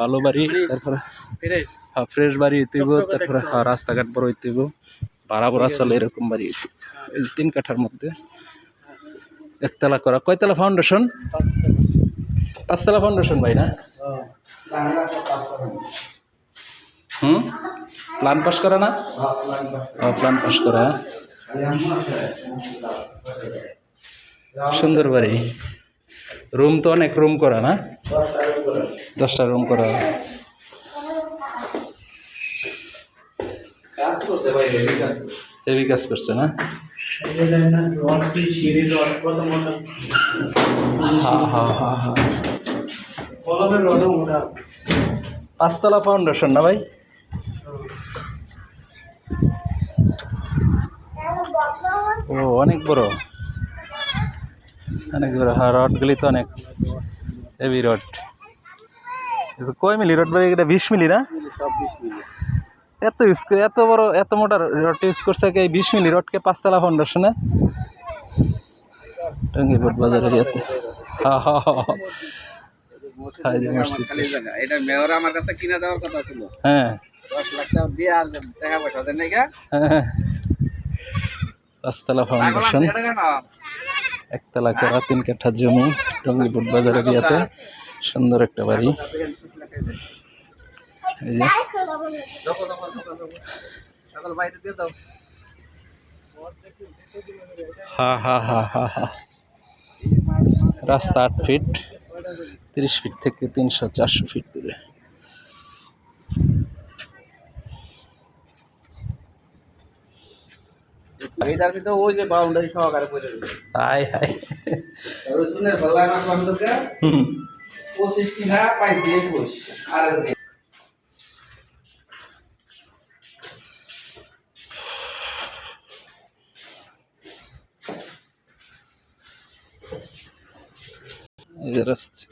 ভালো বাড়ি তারপরে ফ্রেশ। হ্যাঁ ফ্রেশ বাড়ি হইতে হইব তারপরে হ্যাঁ রাস্তাঘাট বড় হইতে হইব ভাড়া ভরা চলে এরকম বাড়ি এই তিন কাঠার মধ্যে। একতলা করা। কয়তলা ফাউন্ডেশন পাঁচতলা ফাউন্ডেশন ভাই না? হুম? প্ল্যান পাস করা না? প্ল্যান পাস করা সুন্দর বাড়ি। রুম তো অনেক রুম করা না? দশটা রুম করা। হেভি কাজ করছে। না? পাঁচতলা ফাউন্ডেশন না ভাই? ও অনেক বড়। অনেক বড় হ্যাঁ রডগুলি তো অনেক হেভি রড। কয় মিলি রড ভাই? এটা বিশ মিলি না? এত ইউজ এত বড় এত মোটা রড ইউজ করছে কি? এই বিশ মিলি রডকে পাঁচতলা ফাউন্ডেশনে টঙ্গিপুর বাজারের ইয়েতে। হ্যাঁ হ্যাঁ হ্যাঁ হ্যাঁ, এই যে মসজিদ। খালি জায়গা এটা মেয়র আমার কাছে কিনে দেওয়ার কথা ছিল। হ্যাঁ। দশ লাখ টাকা দিয়ে আর টাকা পয়সা দেন নাই হ্যাঁ পাঁচতলা ফাউন্ডেশন একতলা করা, তিন কাঠা জমি, টঙ্গিপুর বাজারের ইয়াতে সুন্দর একটা বাড়ি। হা হা হা হা হা। রাস্তা আট ফিট, তিরিশ ফিট থেকে তিনশো, চারশো ফিট দূরে। ভিতরে ওই যে বাউন্ডারি সহকারে করে রয়েছে। হাই হাই রসুনের বল্লা আমার বন্ধুকে পঁচিশ কিনা পাইছি একুশ আর এই রাস্তা।